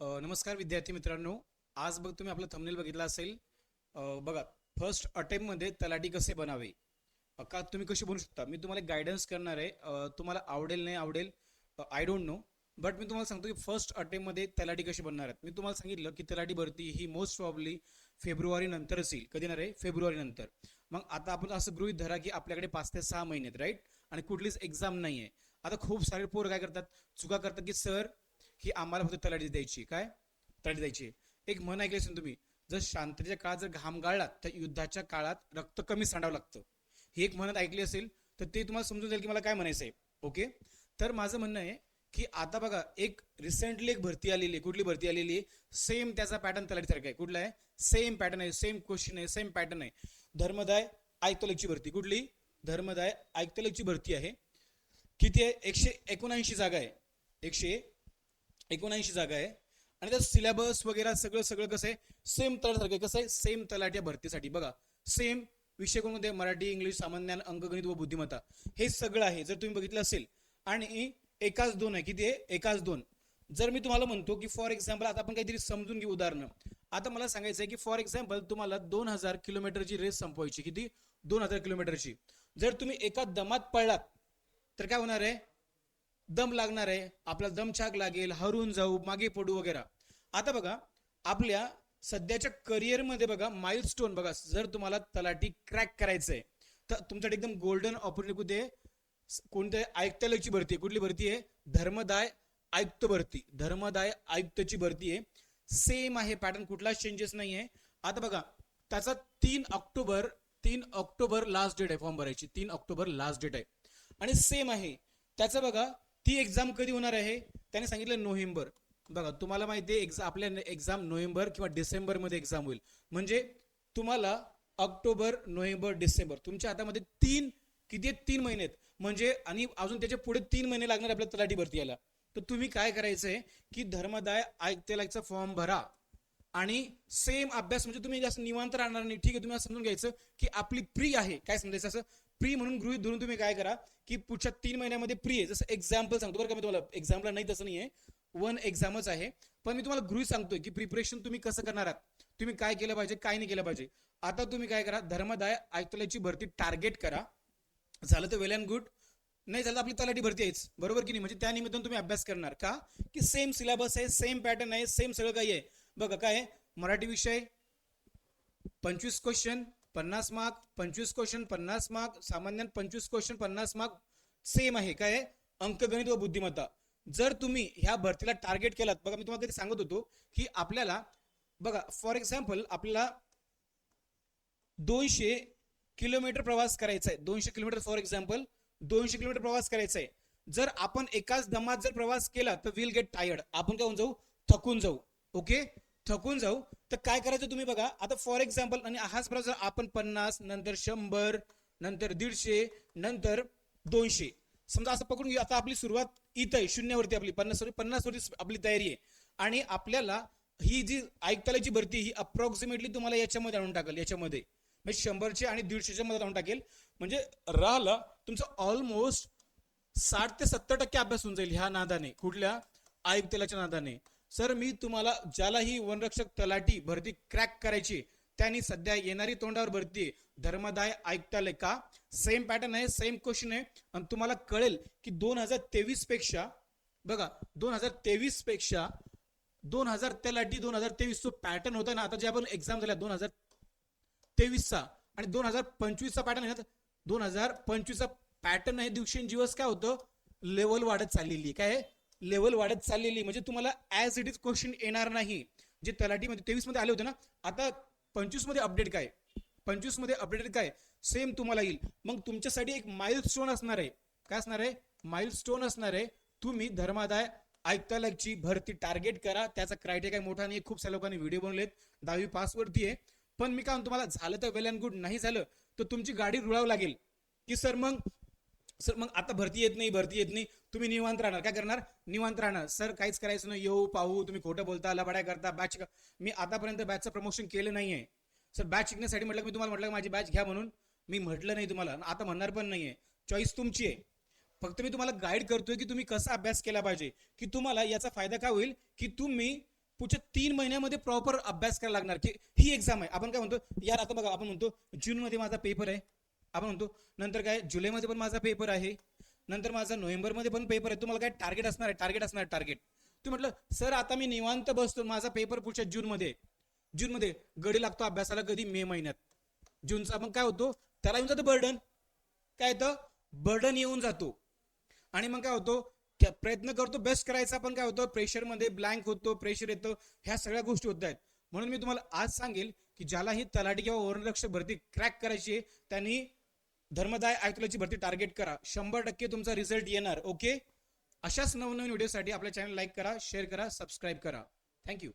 नमस्कार विद्यार्थी मित्रांनो. आज बघ तुम्ही आपलं थंबनेल बघितला असेल. बघा फर्स्ट अटेम्प्टमध्ये तलाठी कसे बनावे? का तुम्ही कशी बनू शकता? मी तुम्हाला गायडन्स करणार आहे. तुम्हाला आवडेल नाही आवडेल आय डोंट नो बट मी तुम्हाला सांगतो की फर्स्ट अटेम्प्टमध्ये तलाठी कशी बनणार आहेत? मी तुम्हाला सांगितलं की तलाठी भरती ही मोस्ट प्रॉब्ली फेब्रुवारी नंतरच येईल कधी येणार आहे? फेब्रुवारी नंतर. मग आता आपण असं गृहित धरा की आपल्याकडे पाच ते सहा महिने आहेत राईट आणि कुठलीच एक्झाम नाही आहे आता खूप सारे पोर काय करतात? चुका करतात की सर ही आम्हाला फक्त तलाठी द्यायची. काय? तलाठी द्यायची. एक म्हण ऐकली असेल तुम्ही? जर शांततेच्या काळात जर घाम गाळलात तर युद्धाच्या काळात रक्त कमी सांडावं लागतं. ही एक म्हणत ऐकली असेल तर ते तुम्हाला समजून जाईल की मला काय म्हणायचं आहे. ओके? तर माझं म्हणणं आहे की आता बघा एक रिसेंटली एक भरती आलेली आहे. कुठली भरती आलेली आहे? सेम त्याचा पॅटर्न तलाठीसारखा आहे. कुठला आहे? सेम पॅटर्न आहे. सेम क्वेश्चन आहे. सेम पॅटर्न आहे. धर्मदाय आयुक्तलेखची भरती. कुठली? धर्मदाय आयुक्तलेखची भरती आहे. किती आहे? एकशे एकोणऐंशी जागा आहे. एकशे एकोणऐंशी जागा आहे. आणि त्यात सिलेबस वगैरे सगळं सगळं कसं आहे? सेम तलासारखं कसं आहे? सेम तलाट्या भरतीसाठी. बघा सेम विषय कोणते मराठी इंग्लिश सामान्य अंकगणित व बुद्धिमत्ता हे सगळं आहे. जर तुम्ही बघितलं असेल. आणि एकाच दोन आहे. किती आहे? एकाच दोन. जर मी तुम्हाला म्हणतो की फॉर एक्झाम्पल आता आपण काहीतरी समजून घेऊ उदाहरण. आता मला सांगायचं आहे की फॉर एक्झाम्पल तुम्हाला दोन हजार किलोमीटरची रेस संपवायची किती? दोन हजार किलोमीटरची. जर तुम्ही एका दमात पळलात तर काय होणार आहे? दम लागणार आहे आपला दमछाक लागेल हरून जाऊ मागे पडू वगैरे. आता बघा आपल्या सध्याच्या करिअरमध्ये बघा माइलस्टोन बघा जर तुम्हाला तलाठी क्रॅक करायचं आहे तर तुमच्याकडे एकदम गोल्डन ऑपॉर्च्युनिटी कुठे कोणत्या आयुक्तालयाची भरती आहे? कुठली भरती आहे? धर्मदाय आयुक्त भरती. धर्मदाय आयुक्तची भरती आहे. सेम आहे पॅटर्न कुठलाच चेंजेस नाही आहे आता बघा त्याचा तीन ऑक्टोबर तीन ऑक्टोबर लास्ट डेट आहे फॉर्म भरायची. तीन ऑक्टोबर लास्ट डेट आहे. आणि सेम आहे. त्याचं बघा ती एक्झाम कधी होणार आहे? त्याने सांगितलं नोव्हेंबर. बघा तुम्हाला माहिती आहे एक्झाम आपल्या एक्झाम नोव्हेंबर किंवा डिसेंबरमध्ये एक्झाम होईल. म्हणजे तुम्हाला ऑक्टोबर नोव्हेंबर डिसेंबर तुमच्या हातामध्ये तीन किती तीन महिने आहेत. म्हणजे आणि अजून त्याच्या पुढे तीन महिने लागणार आपल्या तलाठी भरती यायला. तर तुम्ही काय करायचंय की धर्मदाय आयुक्तालयाचा फॉर्म भरा. आणि सेम अभ्यास म्हणजे तुम्ही जास्त निवांत राहणार नाही. ठीक आहे तुम्ही असं समजून घ्यायचं की आपली प्री आहे. काय समजायचं असं? प्री म्हणून गृहित धरून तुम्ही काय करा की पुढच्या तीन महिन्यामध्ये प्री आहे. जसं एक्झाम्पल सांगतो बरं का मी तुम्हाला. एक्झाम्पल नाही तसं नाही आहे वन एक्झामच आहे. पण मी तुम्हाला गृहित सांगतोय की प्रिपरेशन तुम्ही कसं करणार आहात? तुम्ही काय केलं पाहिजे काय नाही केलं पाहिजे? आता तुम्ही काय करा धर्मदाय आयुक्तालयाची भरती टार्गेट करा. झालं तर वेल अँड गुड नाही झालं तर आपली तलाठी भरती आहेच. बरोबर की नाही? म्हणजे त्या निमित्तानं तुम्ही अभ्यास करणार का? की सेम सिलेबस आहे सेम पॅटर्न आहे सेम सगळं काही आहे. बघा काय मराठी विषय पंचवीस क्वेश्चन पन्नास मार्क पंचवीस क्वेश्चन पन्नास मार्क सामान्य पंचवीस क्वेश्चन पन्नास मार्क सेम आहे. काय अंकगणित व बुद्धिमत्ता. जर तुम्ही ह्या भरतीला टार्गेट केलात बघा मी तुम्हाला कधी सांगत होतो की आपल्याला बघा फॉर एक्झाम्पल आपल्याला दोनशे किलोमीटर प्रवास करायचा आहे. दोनशे किलोमीटर फॉर एक्झाम्पल दोनशे किलोमीटर प्रवास करायचा आहे. जर आपण एकाच दमात जर प्रवास केला तर विल गेट टायर्ड आपण काय होऊन जाऊ? थकून जाऊ. ओके थकून जाऊ. तर काय करायचं तुम्ही बघा. आता फॉर एक्झाम्पल आणि हाच प्रकार आपण पन्नास नंतर शंभर नंतर दीडशे नंतर दोनशे. समजा असं पकडून घेऊ. आता आपली सुरुवात इथं आहे शून्यावरती आपली. पन्नास पन्नासवरती आपली तयारी आहे. आणि आपल्याला ही जी आयुक्तालयाची भरती ही अप्रॉक्सिमेटली तुम्हाला याच्यामध्ये आणून टाकेल याच्यामध्ये. म्हणजे शंभरचे आणि दीडशेच्या मध्ये आणून टाकेल. म्हणजे राहिलं तुमचं ऑलमोस्ट साठ ते सत्तर टक्के अभ्यास होऊन जाईल ह्या नादाने. कुठल्या? आयुक्तालयाच्या नादाने. सर मी तुम्हाला ज्याला ही वनरक्षक तलाठी भरती क्रॅक करायची त्यांनी सध्या येणारी तोंडावर भरती. धर्मदाय ऐकताले का? सेम पॅटर्न आहे सेम क्वेश्चन आहे. आणि तुम्हाला कळेल की दोन हजार तेवीसपेक्षा बघा दोन हजार तेवीसपेक्षा दोन हजार तलाठी दोन हजार तेवीस जो पॅटर्न होता ना आता जे आपण एक्झाम झाल्या दोन हजार तेवीसचा आणि दोन हजार पंचवीसचा पॅटर्न आहे ना दोन हजार पंचवीसचा पॅटर्न आहे दिवसेंदिवस काय होतं? लेवल वाढत चाललेली आहे. काय आहे? लेवल वाढत चाललेली म्हणजे तुम्हाला ऍज इट इज क्वेश्चन येणार नाही. जे तलाठीमध्ये तेवीसमध्ये आले होते ना आता पंचवीसमध्ये अपडेट काय? पंचवीसमध्ये अपडेट काय? सेम तुम्हाला येईल. मग तुमच्यासाठी एक माइल स्टोन असणार आहे. काय असणार आहे? माइल स्टोन असणार आहे. तुम्ही धर्मादाय आयुक्तालयाची भरती टार्गेट करा. त्याचा क्रायटेरिया काय मोठा नाही खूप साऱ्या लोकांनी व्हिडिओ बनवलेत. दहावी पासवरती आहे. पण मी काय तुम्हाला झालं तर वेल अँड गुड नाही झालं तर तुमची गाडी रुळावं लागेल. की सर मग सर मग आता भरती येत नाही भरती येत नाही. तुम्ही निवांत राहणार. काय करणार? निवांत राहणार. सर काहीच करायचं नाही. येऊ पाहू तुम्ही खोटं बोलता लबाड्या करता बॅच मी आतापर्यंत बॅचचं प्रमोशन केलं नाहीये. सर बॅच शिकण्यासाठी म्हटलं की मी तुम्हाला म्हटलं की माझी बॅच घ्या म्हणून. मी म्हटलं नाही तुम्हाला. आता म्हणणार पण नाहीये. चॉईस तुमची आहे. फक्त मी तुम्हाला गाईड करतोय की तुम्ही कसा अभ्यास केला पाहिजे. की तुम्हाला याचा फायदा काय होईल? की तुम्ही पुढच्या तीन महिन्यामध्ये प्रॉपर अभ्यास करायला लागणार. की ही एक्झाम आहे. आपण काय म्हणतो? यार आता बघा आपण म्हणतो जूनमध्ये माझा पेपर आहे. आपण म्हणतो नंतर काय जुलैमध्ये पण माझा पेपर आहे. नंतर माझा नोव्हेंबरमध्ये पण पेपर आहे. तुम्हाला काय टार्गेट असणार आहे? टार्गेट असणार आहे टार्गेट तुम्ही म्हटलं सर आता मी निवांत बसतो. माझा पेपर पुढच्या जूनमध्ये. जूनमध्ये गडी लागतो अभ्यासाला कधी? मे महिन्यात. जूनचा मग काय होतो? त्याला येऊन जातो बर्डन काय येतं? बर्डन येऊन जातो. आणि मग काय होतो? प्रयत्न करतो बेस्ट करायचा पण काय होतं? प्रेशरमध्ये ब्लँक होतो प्रेशर येतं. ह्या सगळ्या गोष्टी होत आहेत. म्हणून मी तुम्हाला आज सांगेल की ज्याला ही तलाठी किंवा वरणरक्षक भरती क्रॅक करायची आहे त्यांनी धर्मदाय आयुक्तालयाची भरती टार्गेट करा. शंभर टक्के तुमचा रिझल्ट येणार ओके अशाच नवनवीन व्हिडिओसाठी आपल्या चॅनल लाईक करा शेअर करा सबस्क्राईब करा. Thank you